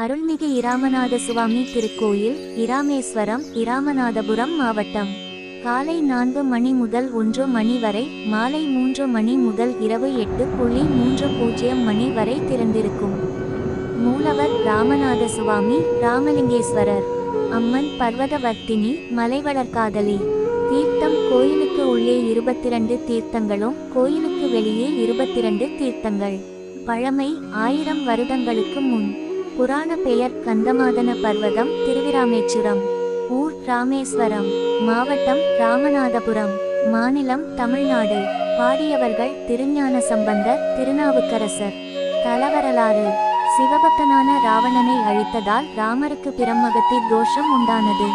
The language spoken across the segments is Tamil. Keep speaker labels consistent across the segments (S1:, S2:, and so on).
S1: அருள்மிகு இராமநாத சுவாமி திருக்கோயில் இராமேஸ்வரம் இராமநாதபுரம் மாவட்டம். காலை நான்கு மணி முதல் ஒன்று மணி வரை மாலை மூன்று மணி முதல் இரவு எட்டு புள்ளி மூன்று பூஜ்ஜியம் மணி வரை திறந்திருக்கும். மூலவர் ராமநாத சுவாமி ராமலிங்கேஸ்வரர். அம்மன் பர்வதவர்த்தினி மலைவளர்காதலி தீர்த்தம் கோயிலுக்கு உள்ளே இருபத்திரண்டு தீர்த்தங்களும் கோயிலுக்கு வெளியே இருபத்திரண்டு தீர்த்தங்கள். பழமை ஆயிரம் வருடங்களுக்கு முன். புராண பெயர் கந்தமாதன பர்வதம் திருவிராமேச்சுரம். ஊர் ராமேஸ்வரம். மாவட்டம் ராமநாதபுரம். மாநிலம் தமிழ்நாடு. பாடியவர்கள் திருஞான சம்பந்தர் திருநாவுக்கரசர். தலவரலாறு. சிவபக்தனான ராவணனை அழித்ததால் ராமருக்கு பிரம்மகத்தி தோஷம் உண்டானது.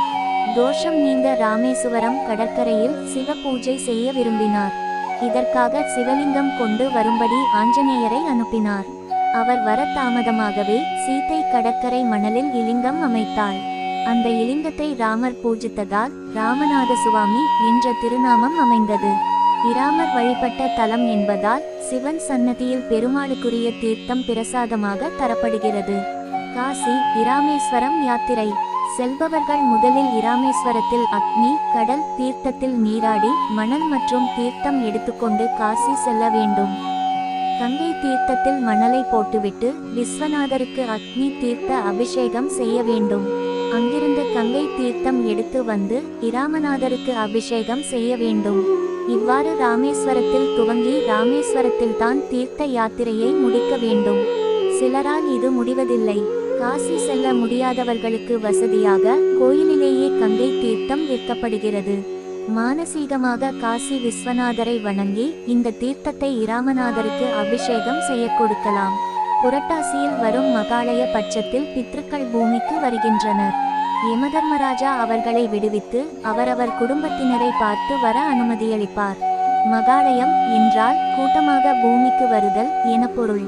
S1: தோஷம் நீங்க ராமேசுவரம் கடற்கரையில் சிவ பூஜை செய்ய விரும்பினார். இதற்காக சிவலிங்கம் கொண்டு வரும்படி ஆஞ்சநேயரை அனுப்பினார். அவர் வர தாமதமாகவே சீதை கடற்கரை மணலில் இலிங்கம் அமைத்தாள். அந்த இலிங்கத்தை ராமர் பூஜித்ததால் ராமநாத சுவாமி என்ற திருநாமம் அமைந்தது. இராமர் வழிபட்ட தலம் என்பதால் சிவன் சன்னதியில் பெருமாளுக்குரிய தீர்த்தம் பிரசாதமாக தரப்படுகிறது. காசி இராமேஸ்வரம் யாத்திரை. செல்பவர்கள் முதலில் இராமேஸ்வரத்தில் அக்னி கடல் தீர்த்தத்தில் நீராடி மணல் மற்றும் தீர்த்தம் எடுத்துக்கொண்டு காசி செல்ல வேண்டும். கங்கை தீர்த்தத்தில் மணலை போட்டுவிட்டு விஸ்வநாதருக்கு அக்னி தீர்த்த அபிஷேகம் செய்ய வேண்டும். அங்கிருந்து கங்கை தீர்த்தம் எடுத்து வந்து இராமநாதருக்கு அபிஷேகம் செய்ய வேண்டும். இவ்வாறு ராமேஸ்வரத்தில் துவங்கி ராமேஸ்வரத்தில் தான் தீர்த்த யாத்திரையை முடிக்க வேண்டும். சிலரால் இது முடிவதில்லை. காசி செல்ல முடியாதவர்களுக்கு வசதியாக கோயிலிலேயே கங்கை தீர்த்தம் விற்கப்படுகிறது. மானசீகமாக காசி விஸ்வநாதரை வணங்கி இந்த தீர்த்தத்தை இராமநாதருக்கு அபிஷேகம் செய்ய கொடுக்கலாம். புரட்டாசியில் வரும் மகாலய பட்சத்தில் பித்ருக்கள் பூமிக்கு வருகின்றனர். யமதர்மராஜா அவர்களை விடுவித்து அவரவர் குடும்பத்தினரை பார்த்து வர அனுமதியளிப்பார். மகாலயம் என்றால் கூட்டமாக பூமிக்கு வருதல் என பொருள்.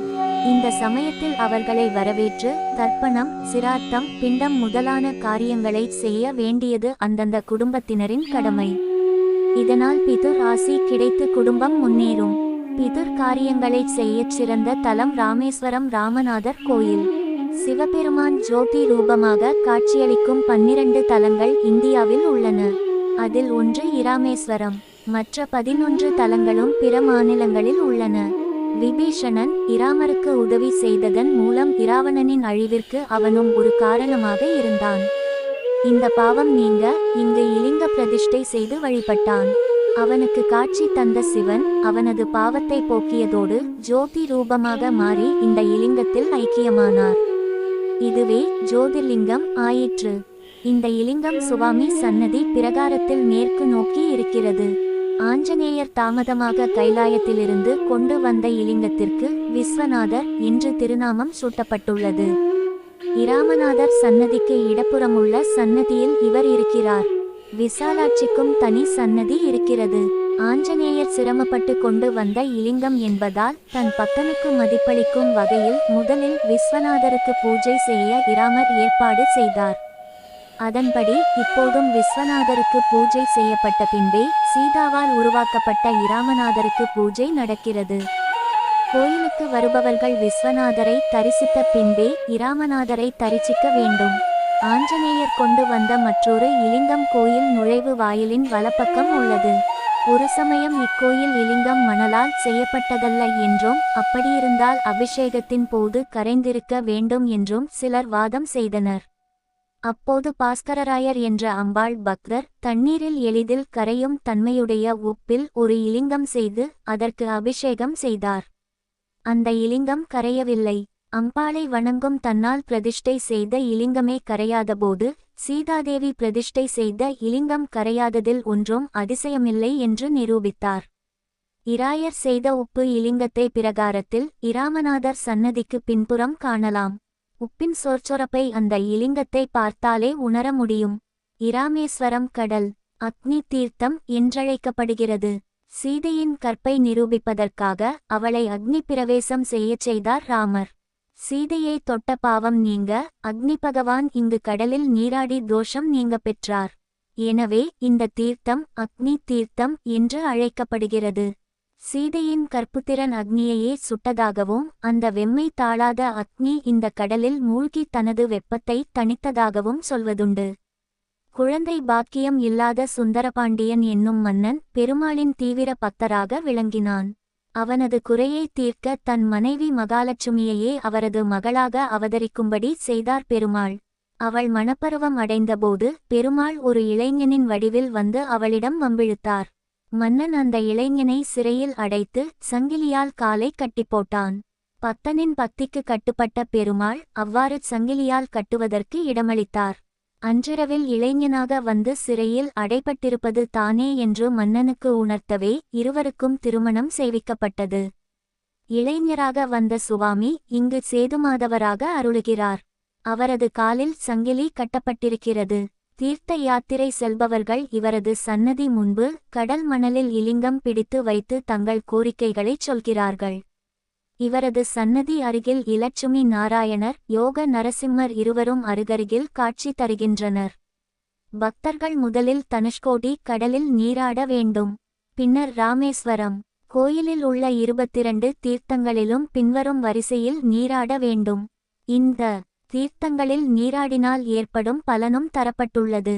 S1: இந்த சமயத்தில் அவர்களை வரவேற்று தர்ப்பணம் சிராத்தம் பிண்டம் முதலான காரியங்களை செய்ய வேண்டியது அந்தந்த குடும்பத்தினரின் கடமை. இதனால் பிதுர் ஆசி கிடைத்து குடும்பம் முன்னேறும். பிதுர் காரியங்களை செய்யச் சிறந்த தலம் ராமேஸ்வரம் ராமநாதர் கோயில். சிவபெருமான் ஜோதி ரூபமாக காட்சியளிக்கும் பன்னிரண்டு தலங்கள் இந்தியாவில் உள்ளன. அதில் ஒன்று இராமேஸ்வரம். மற்ற பதினொன்று தலங்களும் பிற மாநிலங்களில் உள்ளன. விபீஷணன் இராமருக்கு உதவி செய்ததன் மூலம் இராவணனின் அழிவிற்கு அவனும் ஒரு காரணமாக இருந்தான். இந்த பாவம் நீங்க இங்கு இலிங்க பிரதிஷ்டை செய்து வழிபட்டான். அவனுக்கு காட்சி தந்த சிவன் அவனது பாவத்தை போக்கியதோடு ஜோதி ரூபமாக மாறி இந்த இலிங்கத்தில் ஐக்கியமானார். இதுவே ஜோதிர்லிங்கம் ஆயிற்று. இந்த இலிங்கம் சுவாமி சன்னதி பிரகாரத்தில் மேற்கு நோக்கி இருக்கிறது. ஆஞ்சநேயர் தாமதமாக கைலாயத்திலிருந்து கொண்டு வந்த இலிங்கத்திற்கு விஸ்வநாதர் என்று திருநாமம் சூட்டப்பட்டுள்ளது. இராமநாதர் சன்னதிக்கு இடப்புறமுள்ள சன்னதியில் இவர் இருக்கிறார். விசாலாட்சிக்கும் தனி சன்னதி இருக்கிறது. ஆஞ்சநேயர் சிரமப்பட்டு கொண்டு வந்த இலிங்கம் என்பதால் தன் பக்தனுக்கு மதிப்பளிக்கும் வகையில் முதலில் விஸ்வநாதருக்கு பூஜை செய்ய இராமர் ஏற்பாடு செய்தார். அதன்படி இப்போதும் விஸ்வநாதருக்கு பூஜை செய்யப்பட்ட பின்பே சீதாவால் உருவாக்கப்பட்ட இராமநாதருக்கு பூஜை நடக்கிறது. கோயிலுக்கு வருபவர்கள் விஸ்வநாதரை தரிசித்த பின்பே இராமநாதரை தரிசிக்க வேண்டும். ஆஞ்சநேயர் கொண்டு வந்த மற்றொரு இலிங்கம் கோயில் நுழைவு வாயிலின் வலப்பக்கம் உள்ளது. ஒரு சமயம் இக்கோயில் இலிங்கம் மணலால் செய்யப்பட்டதல்ல என்றும் அப்படியிருந்தால் அபிஷேகத்தின் போது கரைந்திருக்க வேண்டும் என்றும் சிலர் வாதம் செய்தனர். அப்போது பாஸ்கரராயர் என்ற அம்பாள் பக்தர் தண்ணீரில் எளிதில் கரையும் தன்மையுடைய உப்பில் ஒரு இலிங்கம் செய்து அதற்கு அபிஷேகம் செய்தார். அந்த இலிங்கம் கரையவில்லை. அம்பாளை வணங்கும் தன்னால் பிரதிஷ்டை செய்த இலிங்கமே கரையாதபோது சீதாதேவி பிரதிஷ்டை செய்த இலிங்கம் கரையாததில் ஒன்றும் அதிசயமில்லை என்று நிரூபித்தார். இராயர் செய்த உப்பு இலிங்கத்தை பிரகாரத்தில் இராமநாதர் சன்னதிக்கு பின்புறம் காணலாம். உப்பின் சொற்சொரப்பை அந்த இலிங்கத்தை பார்த்தாலே உணர முடியும். இராமேஸ்வரம் கடல் அக்னி தீர்த்தம் என்றழைக்கப்படுகிறது. சீதையின் கற்பை நிரூபிப்பதற்காக அவளை அக்னி பிரவேசம் செய்யச் செய்தார் ராமர். சீதையை தொட்ட பாவம் நீங்க அக்னி பகவான் இங்கு கடலில் நீராடி தோஷம் நீங்க பெற்றார். எனவே இந்த தீர்த்தம் அக்னி தீர்த்தம் என்று அழைக்கப்படுகிறது. சீதையின் கற்புத்திறன் அக்னியையே சுட்டதாகவும் அந்த வெம்மை தாளாத அக்னி இந்த கடலில் மூழ்கி தனது வெப்பத்தை தணித்ததாகவும் சொல்வதுண்டு. குழந்தை பாக்கியம் இல்லாத சுந்தரபாண்டியன் என்னும் மன்னன் பெருமாளின் தீவிர பக்தராக விளங்கினான். அவனது குறையை தீர்க்க தன் மனைவி மகாலட்சுமியையே அவரது மகளாக அவதரிக்கும்படி செய்தார் பெருமாள். அவள் மணப்பருவம் அடைந்தபோது பெருமாள் ஒரு இளைஞனின் வடிவில் வந்து அவளிடம் வம்பிழுத்தார். மன்னன் அந்த இளைஞனை சிறையில் அடைத்து சங்கிலியால் காலை கட்டிப்போட்டான். பத்தனின் பக்திக்கு கட்டுப்பட்ட பெருமாள் அவ்வாறு சங்கிலியால் கட்டுவதற்கு இடமளித்தார். அன்றிரவில் இளைஞனாக வந்து சிறையில் அடைபட்டிருப்பது தானே என்று மன்னனுக்கு உணர்த்தவே இருவருக்கும் திருமணம் செய்விக்கப்பட்டது. இளைஞராக வந்த சுவாமி இங்கு சேதுமாதவராக அருளுகிறார். அவரது காலில் சங்கிலி கட்டப்பட்டிருக்கிறது. தீர்த்த யாத்திரை செல்பவர்கள் இவரது சன்னதி முன்பு கடல் மணலில் இலிங்கம் பிடித்து வைத்து தங்கள் கோரிக்கைகளைச் சொல்கிறார்கள். இவரது சன்னதி அருகில் இலட்சுமி நாராயணர் யோக நரசிம்மர் இருவரும் அருகருகில் காட்சி தருகின்றனர். பக்தர்கள் முதலில் தனுஷ்கோடி கடலில் நீராட வேண்டும். பின்னர் ராமேஸ்வரம். கோயிலில் உள்ள இருபத்திரண்டு தீர்த்தங்களிலும் பின்வரும் வரிசையில் நீராட வேண்டும். இந்த தீர்த்தங்களில் நீராடினால் ஏற்படும் பலனும் தரப்பட்டுள்ளது.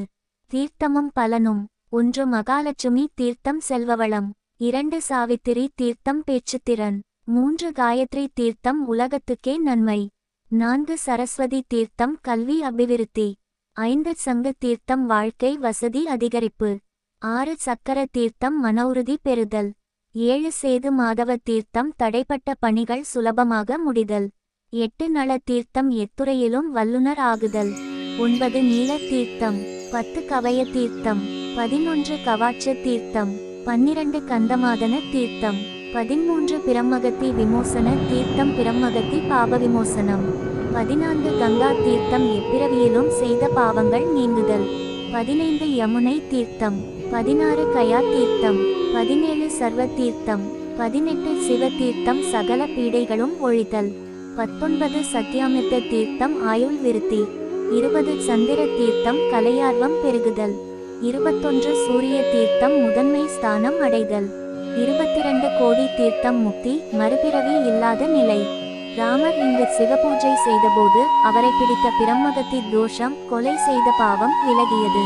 S1: தீர்த்தமும் பலனும். ஒன்று மகாலட்சுமி தீர்த்தம் செல்வவளம். இரண்டு சாவித்திரி தீர்த்தம் பேச்சுத்திறன். மூன்று காயத்ரி தீர்த்தம் உலகத்துக்கே நன்மை. நான்கு சரஸ்வதி தீர்த்தம் கல்வி அபிவிருத்தி. ஐந்து சங்க தீர்த்தம் வாழ்க்கை வசதி அதிகரிப்பு. ஆறு சக்கர தீர்த்தம் மன உறுதி பெறுதல். ஏழு சேது மாதவ தீர்த்தம் தடைப்பட்ட பணிகள் சுலபமாக முடிதல். எட்டு நல தீர்த்தம் எத்துறையிலும் வல்லுனர் ஆகுதல். ஒன்பது நீல தீர்த்தம் பத்து கவய தீர்த்தம் பதினொன்று கவாட்ச தீர்த்தம் பன்னிரண்டு கந்தமாதன தீர்த்தம். பதிமூன்று பிரம்மகத்தி விமோசன தீர்த்தம் பிரம்மகத்தி பாப விமோசனம் பதினான்கு கங்கா தீர்த்தம் எப்பிறவியிலும் செய்த பாவங்கள் நீங்குதல். பதினைந்து யமுனை தீர்த்தம். பதினாறு கயா தீர்த்தம். பதினேழு சர்வ தீர்த்தம். பதினெட்டு சிவ தீர்த்தம் சகல பீடைகளும் ஒழிதல் பத்தொன்பது சத்யாமிர்த தீர்த்தம் ஆயுள் விருத்தி. இருபது சந்திர தீர்த்தம் கலையார்வம் பெருகுதல். இருபத்தொன்று சூரிய தீர்த்தம் முதன்மை ஸ்தானம் அடைதல். இருபத்திரண்டு கோடி தீர்த்தம் முக்தி மறுபிறவி இல்லாத நிலை. ராமர் இங்கு சிவபூஜை செய்தபோது அவரை பிடித்த பிரம்மகத்தி தோஷம் கொலை செய்த பாவம் விலகியது.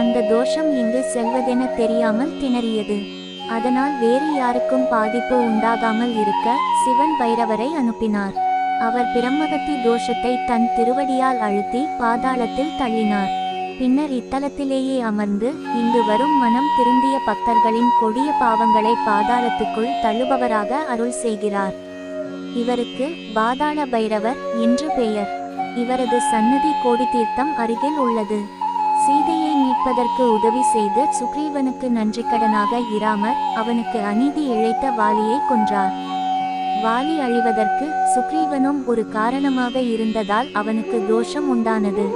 S1: அந்த தோஷம் இங்கு செல்வதென தெரியாமல் திணறியது. அதனால் வேறு யாருக்கும் பாதிப்பு உண்டாகாமல் இருக்க சிவன் பைரவரை அனுப்பினார். அவர் பிரம்மகத்தி தோஷத்தை தன் திருவடியால் அழுத்தி பாதாளத்தில் தள்ளினார். பின்னர் இத்தலத்திலேயே அமர்ந்து இங்கு வரும் மனம் திருந்திய பக்தர்களின் கொடிய பாவங்களை பாதாளத்துக்குள் தள்ளுபவராக அருள் செய்கிறார். இவருக்கு பாதாள பைரவர் என்று பெயர். இவரது சன்னதி கோடி தீர்த்தம் அருகில் உள்ளது. சீதையை மீட்பதற்கு உதவி செய்து சுக்ரீவனுக்கு நன்றிக்கடனாக இராமர் அவனுக்கு அநீதி இழைத்த வாலியை கொன்றார். வாலி அழிவதற்கு சுக்ரீவனும் ஒரு காரணமாக இருந்ததால் அவனுக்கு தோஷம் உண்டானது.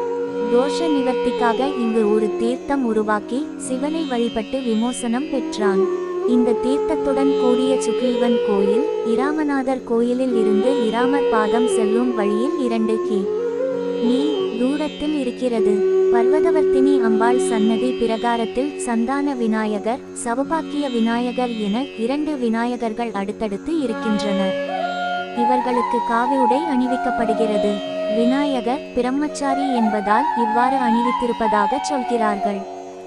S1: தோஷ நிவர்த்திக்காக இங்கு ஒரு தீர்த்தம் உருவாக்கி சிவனை வழிபட்டு விமோசனம் பெற்றான். இந்த தீர்த்தத்துடன் கூடிய சுக்ரீவன் கோயில் இராமநாதர் கோயிலில் இருந்து இராமர் பாதம் செல்லும் வழியில் இரண்டு கி. நீ தூரத்தில் இருக்கிறது. பர்வதவர்த்தினி அம்பாள் சன்னதி பிரகாரத்தில் சந்தான விநாயகர் சவபாக்கிய விநாயகர் என இரண்டு விநாயகர்கள் அடுத்தடுத்து இருக்கின்றனர். இவர்களுக்கு காவி உடை அணிவிக்கப்படுகிறது. விநாயகர் பிரம்மச்சாரி என்பதால் இவ்வாறு அணிவித்திருப்பதாக சொல்கிறார்கள்.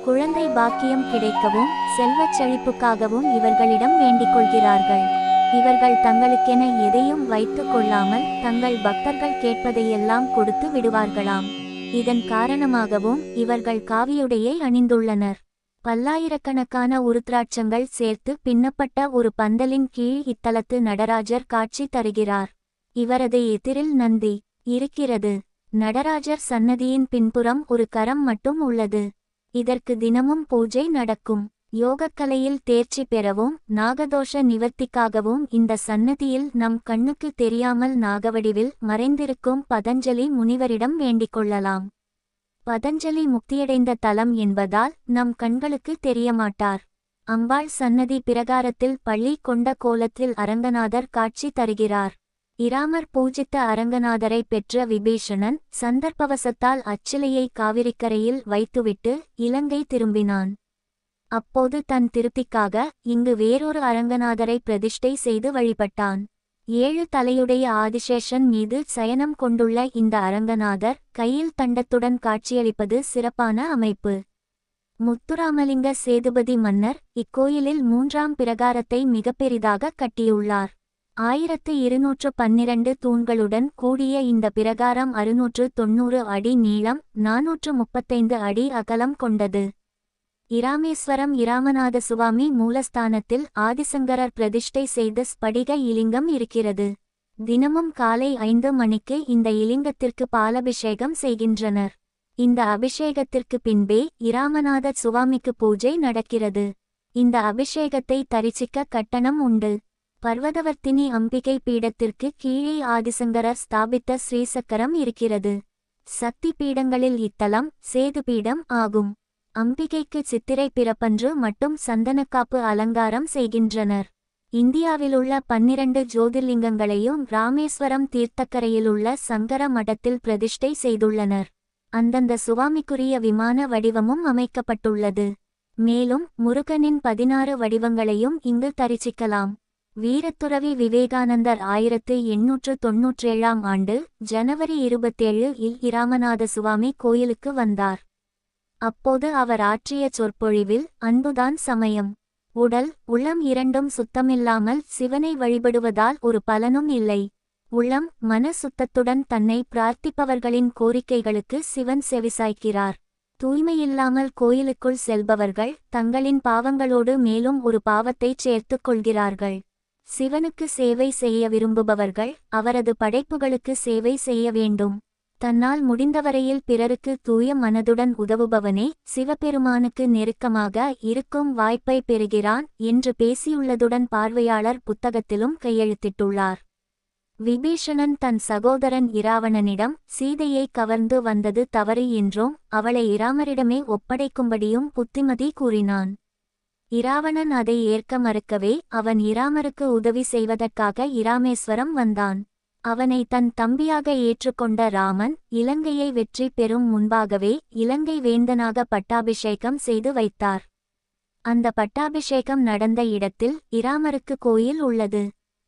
S1: குழந்தை பாக்கியம் கிடைக்கவும் செல்வச் செழிப்புக்காகவும் இவர்களிடம் வேண்டிக் கொள்கிறார்கள். இவர்கள் தங்களுக்கென எதையும் வைத்துக் கொள்ளாமல் தங்கள் பக்தர்கள் கேட்பதையெல்லாம் கொடுத்து விடுவார்களாம். இதன் காரணமாகவும் இவர்கள் காவியுடையை அணிந்துள்ளனர். பல்லாயிரக்கணக்கான உருத்ராட்சங்கள் சேர்த்து பின்னப்பட்ட ஒரு பந்தலின் கீழ் இத்தலத்து நடராஜர் காட்சி தருகிறார். இவரது எதிரில் நந்தி. இருக்கிறது. நடராஜர் சன்னதியின் பின்புறம் ஒரு கரம் மட்டும் உள்ளது. இதற்கு தினமும் பூஜை நடக்கும். யோகக்கலையில் தேர்ச்சி பெறவும் நாகதோஷ நிவர்த்திக்காகவும் இந்த சன்னதியில் நம் கண்ணுக்கு தெரியாமல் நாகவடிவில் மறைந்திருக்கும் பதஞ்சலி முனிவரிடம் வேண்டிக் கொள்ளலாம். பதஞ்சலி முக்தியடைந்த தலம் என்பதால் நம் கண்களுக்கு தெரியமாட்டார். அம்பாள் சன்னதி பிரகாரத்தில் பள்ளி கொண்ட கோலத்தில் அரங்கநாதர் காட்சி தருகிறார். இராமர் பூஜித்த அரங்கநாதரை பெற்ற விபீஷணன் சந்தர்ப்பவசத்தால் அச்சிலையை காவிரிக்கரையில் வைத்துவிட்டு இலங்கை திரும்பினான். அப்போது தன் திருப்திக்காக இங்கு வேறொரு அரங்கநாதரை பிரதிஷ்டை செய்து வழிபட்டான். ஏழு தலையுடைய ஆதிசேஷன் மீது சயனம் கொண்டுள்ள இந்த அரங்கநாதர் கையில் தண்டத்துடன் காட்சியளிப்பது சிறப்பான அமைப்பு. முத்துராமலிங்க சேதுபதி மன்னர் இக்கோயிலில் மூன்றாம் பிரகாரத்தை மிகப்பெரிதாக கட்டியுள்ளார். ஆயிரத்து இருநூற்று பன்னிரண்டு தூண்களுடன் கூடிய இந்த பிரகாரம் அறுநூற்று தொன்னூறு அடி நீளம் நாநூற்று முப்பத்தைந்து அடி அகலம் கொண்டது. இராமேஸ்வரம் இராமநாத சுவாமி மூலஸ்தானத்தில் ஆதிசங்கரர் பிரதிஷ்டை செய்த ஸ்படிக இலிங்கம் இருக்கிறது. தினமும் காலை ஐந்து மணிக்கு இந்த இலிங்கத்திற்கு பாலபிஷேகம் செய்கின்றனர். இந்த அபிஷேகத்திற்கு பின்பே இராமநாத சுவாமிக்கு பூஜை நடக்கிறது. இந்த அபிஷேகத்தை தரிசிக்க கட்டணம் உண்டு. பர்வதவர்த்தினி அம்பிகை பீடத்திற்கு கீழே ஆதிசங்கரர் ஸ்தாபித்த ஸ்ரீசக்கரம் இருக்கிறது. சக்தி பீடங்களில் இத்தலம் சேது பீடம் ஆகும். அம்பிகைக்கு சித்திரை பிறப்பன்று மட்டும் சந்தனக்காப்பு அலங்காரம் செய்கின்றனர். இந்தியாவிலுள்ள பன்னிரண்டு ஜோதிர்லிங்கங்களையும் ராமேஸ்வரம் தீர்த்தக்கரையிலுள்ள சங்கர மடத்தில் பிரதிஷ்டை செய்துள்ளனர். அந்தந்த சுவாமிக்குரிய விமான வடிவமும் அமைக்கப்பட்டுள்ளது. மேலும் முருகனின் பதினாறு வடிவங்களையும் இங்கு தரிசிக்கலாம். வீரத்துறவி விவேகானந்தர் ஆயிரத்து எண்ணூற்று தொன்னூற்றேழாம் ஆண்டு ஜனவரி இருபத்தேழு இல் இராமநாத சுவாமி கோயிலுக்கு வந்தார். அப்போது அவர் ஆற்றிய சொற்பொழிவில் அன்புதான் சமயம். உடல் உளம் இரண்டும் சுத்தமில்லாமல் சிவனை வழிபடுவதால் ஒரு பலனும் இல்லை. உளம் மன சுத்தத்துடன் தன்னை பிரார்த்திப்பவர்களின் கோரிக்கைகளுக்கு சிவன் செவிசாய்க்கிறார். தூய்மையில்லாமல் கோயிலுக்குள் செல்பவர்கள் தங்களின் பாவங்களோடு மேலும் ஒரு பாவத்தைச் சேர்த்துக் கொள்கிறார்கள். சிவனுக்கு சேவை செய்ய விரும்புபவர்கள் அவரது படைப்புகளுக்கு சேவை செய்ய வேண்டும். தன்னால் முடிந்தவரையில் பிறருக்கு தூய மனதுடன் உதவுபவனே சிவபெருமானுக்கு நெருக்கமாக இருக்கும் வாய்ப்பை பெறுகிறான் என்று பேசியுள்ளதுடன் பார்வையாளர் புத்தகத்திலும் கையெழுத்திட்டுள்ளார். விபீஷணன் தன் சகோதரன் இராவணனிடம் சீதையை கவர்ந்து வந்தது தவறு என்றும் அவளை இராமரிடமே ஒப்படைக்கும்படியும் புத்திமதி கூறினான். இராவணன் அதை ஏற்க மறுக்கவே அவன் இராமருக்கு உதவி செய்வதற்காக இராமேஸ்வரம் வந்தான். அவனை தன் தம்பியாக ஏற்றுக்கொண்ட ராமன் இலங்கையை வெற்றி பெறும் முன்பாகவே இலங்கை வேந்தனாக பட்டாபிஷேகம் செய்து வைத்தார். அந்த பட்டாபிஷேகம் நடந்த இடத்தில் இராமருக்கு கோயில் உள்ளது.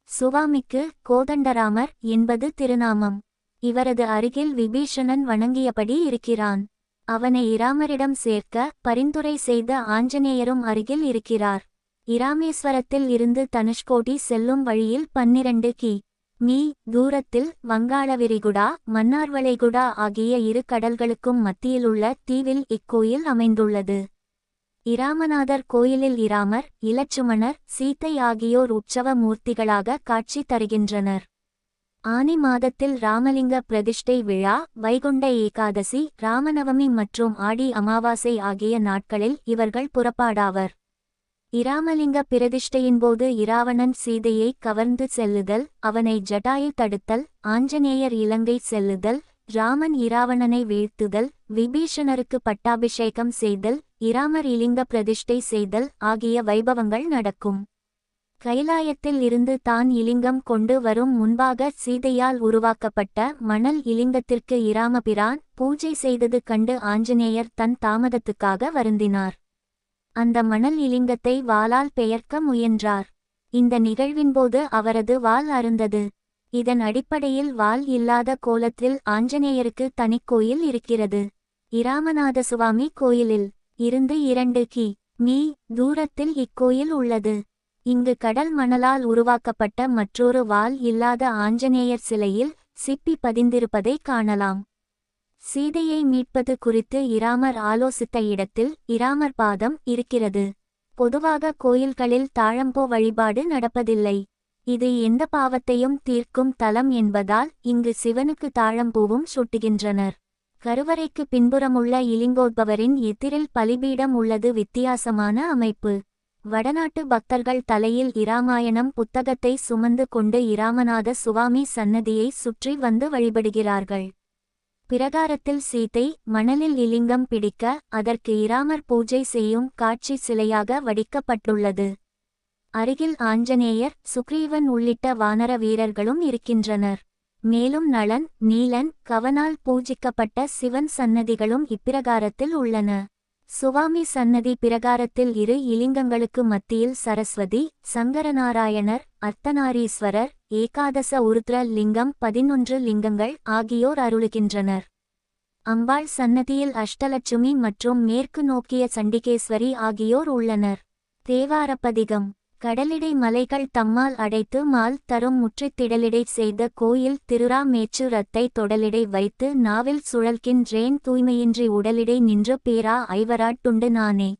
S1: சுவாமிக்கு கோதண்டராமர் என்பது திருநாமம். இவரது அருகில் விபீஷணன் வணங்கியபடி இருக்கிறான். அவனை இராமரிடம் சேர்க்க பரிந்துரை செய்த ஆஞ்சநேயரும் அருகில் இருக்கிறார். இராமேஸ்வரத்தில் இருந்து தனுஷ்கோடி செல்லும் வழியில் பன்னிரண்டு கி. மீ. தூரத்தில் வங்காள விரிகுடா மன்னார்வளைகுடா ஆகிய இரு கடல்களுக்கும் மத்தியிலுள்ள தீவில் இக்கோயில் அமைந்துள்ளது. இராமநாதர் கோயிலில் இராமர் இலச்சுமணர் சீத்தை ஆகியோர் உற்சவ மூர்த்திகளாக காட்சி தருகின்றனர். ஆனி மாதத்தில் ராமலிங்க பிரதிஷ்டை விழா வைகுண்ட ஏகாதசி ராமநவமி மற்றும் ஆடி அமாவாசை ஆகிய நாட்களில் இவர்கள் புறப்பாடாவர். இராமலிங்க பிரதிஷ்டையின்போது இராவணன் சீதையை கவர்ந்து செல்லுதல் அவனை ஜட்டாயு தடுத்தல் ஆஞ்சநேயர் இலங்கை செல்லுதல் ராமன் இராவணனை வீழ்த்துதல் விபீஷணருக்கு பட்டாபிஷேகம் செய்தல் இராமர் இலிங்க பிரதிஷ்டை செய்தல் ஆகிய வைபவங்கள் நடக்கும். கைலாயத்தில் இருந்து தான் இலிங்கம் கொண்டு வரும் முன்பாக சீதையால் உருவாக்கப்பட்ட மணல் இலிங்கத்திற்கு இராமபிரான் பூஜை செய்தது கண்டு ஆஞ்சநேயர் தன் தாமதத்துக்காக வருந்தினார். அந்த மணல் இலிங்கத்தை வாளால் பெயர்க்க முயன்றார். இந்த நிகழ்வின்போது அவரது வாள் அருந்தது. இதன் அடிப்படையில் வாள் இல்லாத கோலத்தில் ஆஞ்சநேயருக்கு தனிக்கோயில் இருக்கிறது. இராமநாத சுவாமி கோயிலில் இருந்து இரண்டு கி. மீ. தூரத்தில் இக்கோயில் உள்ளது. இங்கு கடல் மணலால் உருவாக்கப்பட்ட மற்றொரு வால் இல்லாத ஆஞ்சநேயர் சிலையில் சிப்பி பதிந்திருப்பதை காணலாம். சீதையை மீட்பது குறித்து இராமர் ஆலோசித்த இடத்தில் இராமர் பாதம் இருக்கிறது. பொதுவாக கோயில்களில் தாழம்போ வழிபாடு நடப்பதில்லை. இது எந்த பாவத்தையும் தீர்க்கும் தலம் என்பதால் இங்கு சிவனுக்கு தாழம்பூவும் சுட்டுகின்றனர். கருவறைக்கு பின்புறமுள்ள இலிங்கோத்பவரின் எதிரில் பலிபீடம் உள்ளது வித்தியாசமான அமைப்பு. வடநாட்டு பக்தர்கள் தலையில் இராமாயணம் புத்தகத்தை சுமந்து கொண்டு இராமநாத சுவாமி சன்னதியை சுற்றி வந்து வழிபடுகிறார்கள். பிரகாரத்தில் சீதை மணலில் இலிங்கம் பிடிக்க அதற்கு இராமர் பூஜை செய்யும் காட்சி சிலையாக வடிக்கப்பட்டுள்ளது. அருகில் ஆஞ்சநேயர் சுக்ரீவன் உள்ளிட்ட வானர வீரர்களும் இருக்கின்றனர். மேலும் நளன் நீலன் கவனால் பூஜிக்கப்பட்ட சிவன் சன்னதிகளும் இப்பிரகாரத்தில் உள்ளன. சுவாமி சன்னதி பிரகாரத்தில் இரு இலிங்கங்களுக்கு மத்தியில் சரஸ்வதி சங்கரநாராயணர் அர்த்தநாரீஸ்வரர் ஏகாதச உருத்ர லிங்கம் பதினொன்று லிங்கங்கள் ஆகியோர் அருளுகின்றனர். அம்பாள் சன்னதியில் அஷ்டலட்சுமி மற்றும் மேற்கு நோக்கிய சண்டிகேஸ்வரி ஆகியோர் உள்ளனர். தேவாரப்பதிகம். கடலிடை மலைகள் தம்மால் அடைத்து மால் தரும் முற்றித்திடலிடை செய்த கோயில் திருராமேச்சுரத்தை தொடலிடை வைத்து நாவில் சுழல்கின்றேன் தூய்மையின்றி உடலிடை நின்று பேரா ஐவராட்டுண்டு நானே.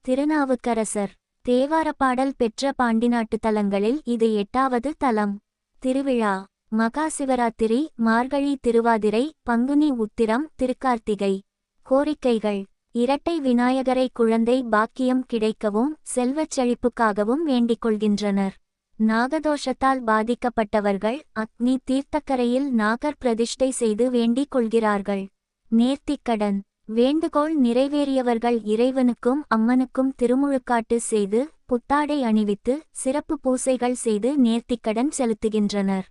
S1: திருநாவுக்கரசர். தேவாரப்பாடல் பெற்ற பாண்டிநாட்டு தலங்களில் இது எட்டாவது தலம். திருவிழா. மகா சிவராத்திரி மார்கழி திருவாதிரை பங்குனி உத்திரம் திருக்கார்த்திகை. கோரிக்கைகள். இரட்டை விநாயகரை குழந்தை பாக்கியம் கிடைக்கவும் செல்வச் செழிப்புக்காகவும் வேண்டிக் கொள்கின்றனர். நாகதோஷத்தால் பாதிக்கப்பட்டவர்கள் அக்னி தீர்த்தக்கரையில் நாகர் பிரதிஷ்டை செய்து வேண்டிக் கொள்கிறார்கள். நேர்த்திக்கடன் வேண்டுகோள் நிறைவேறியவர்கள் இறைவனுக்கும் அம்மனுக்கும் திருமுழுக்காட்டு செய்து புத்தாடை அணிவித்து சிறப்பு பூசைகள் செய்து நேர்த்திக்கடன் செலுத்துகின்றனர்.